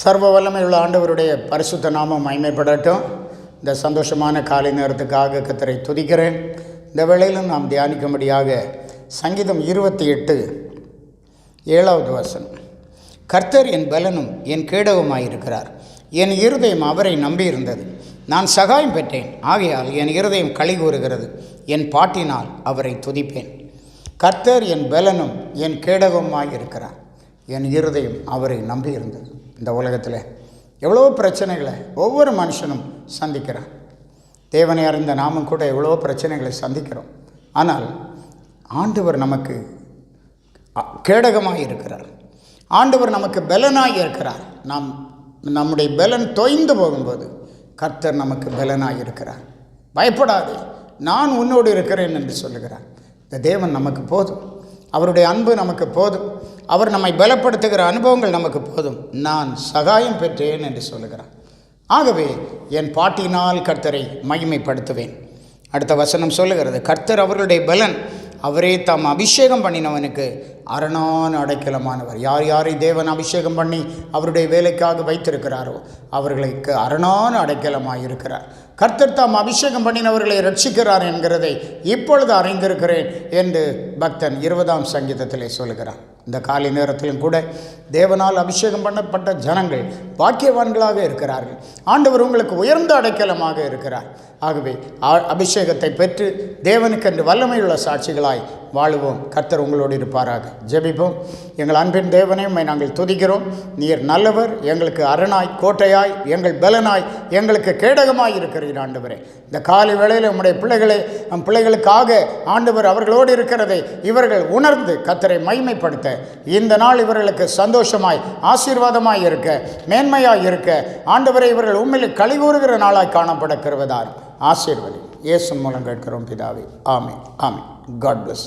சர்வ வல்லமையுள்ள ஆண்டவருடைய பரிசுத்த நாமம் மைமைப்படட்டும் இந்த சந்தோஷமான காலை நேரத்துக்காக கத்தரை துதிக்கிறேன். இந்த வேளையிலும் நாம் தியானிக்கும்படியாக சங்கீதம் இருபத்தி எட்டு ஏழாவது வசனம். கர்த்தர் என் பலனும் என் கேடவுமாயிருக்கிறார் என் இருதயம் அவரை நம்பியிருந்தது. நான் சகாயம் பெற்றேன். ஆகையால் என் இருதயம் களி கூறுகிறது. என் பாட்டினால் அவரை துதிப்பேன். கர்த்தர் என் பலனும் என் கேடகமாயிருக்கிறார். என் இருதயம் அவரை நம்பியிருந்தது. இந்த உலகத்தில். எவ்வளோ பிரச்சனைகளை ஒவ்வொரு மனுஷனும் சந்திக்கிறான் தேவனை அறிந்த நாமும் கூட எவ்வளோ பிரச்சனைகளை சந்திக்கிறோம். ஆனால் ஆண்டவர் நமக்கு அ- இருக்கிறார். ஆண்டவர் நமக்கு பலனாக இருக்கிறார். நாம் நம்முடைய பலன் தொய்ந்து போகும்போது கர்த்தர் நமக்கு பலனாக இருக்கிறார். பயப்படாதே. நான் உன்னோடு இருக்கிறேன் என்று சொல்லுகிறார். இந்த தேவன் நமக்கு போதும். அவருடைய அன்பு நமக்கு போதும். அவர் நம்மை பலப்படுத்துகிற அனுபவங்கள் நமக்கு போதும். நான் சகாயம் பெற்றேன் என்று சொல்லுகிறார். ஆகவே என் பாட்டினால் கர்த்தரை மகிமைப்படுத்துவேன். அடுத்த வசனம் சொல்லுகிறது கர்த்தர் அவர்களுடைய பலன் அவரே தாம் அபிஷேகம் பண்ணினவனுக்கு அரணான அடைக்கலமானவர். யார் யாரை தேவன் அபிஷேகம் பண்ணி அவருடைய வேலைக்காக வைத்திருக்கிறாரோ அவர்களுக்கு அரணான அடைக்கலமாக இருக்கிறார். கர்த்தர் தாம் அபிஷேகம் பண்ணினவர்களை ரட்சிக்கிறார் என்கிறதை இப்பொழுது அறிந்திருக்கிறேன் என்று பக்தன் இருபதாம் சங்கீதத்திலே சொல்கிறான் இந்த காலை நேரத்திலும் கூட தேவனால் அபிஷேகம் பண்ணப்பட்ட ஜனங்கள் பாக்கியவான்களாக இருக்கிறார்கள். ஆண்டவர் உங்களுக்கு உயர்ந்த அடைக்கலமாக இருக்கிறார். ஆகவே ஆ- அபிஷேகத்தை பெற்று தேவனுக்கென்று வல்லமையுள்ள சாட்சிகளாய் வாழுவோம். கர்த்தர் உங்களோடு இருப்பாராக. ஜெபிப்போம். எங்கள் அன்பின் தேவனையும் நாங்கள் துதிக்கிறோம். நீர் நல்லவர் எங்களுக்கு அரணாய் கோட்டையாய் எங்கள் பலனாய் எங்களுக்கு கேடகமாய் இருக்கிறீர் ஆண்டவரே. இந்த காலை வேளையில் உம்முடைய பிள்ளைகளை நம் பிள்ளைகளுக்காக ஆண்டவர் அவர்களோடு இருக்கிறதை இவர்கள் உணர்ந்து கர்த்தரை மைமைப்படுத்த இந்த நாள் இவர்களுக்கு சந்தோஷமாய் ஆசீர்வாதமாய் இருக்க மேன்மையாய் இருக்க ஆண்டவரை இவர்கள் உண்மையில் கழிவுறுகிற நாளாய் காணப்பட கருவதார் ஆசீர்வதி இயேசு மூலம் கேட்கிறோம் பிதாவே. ஆமே ஆமே காட் பிளஸ்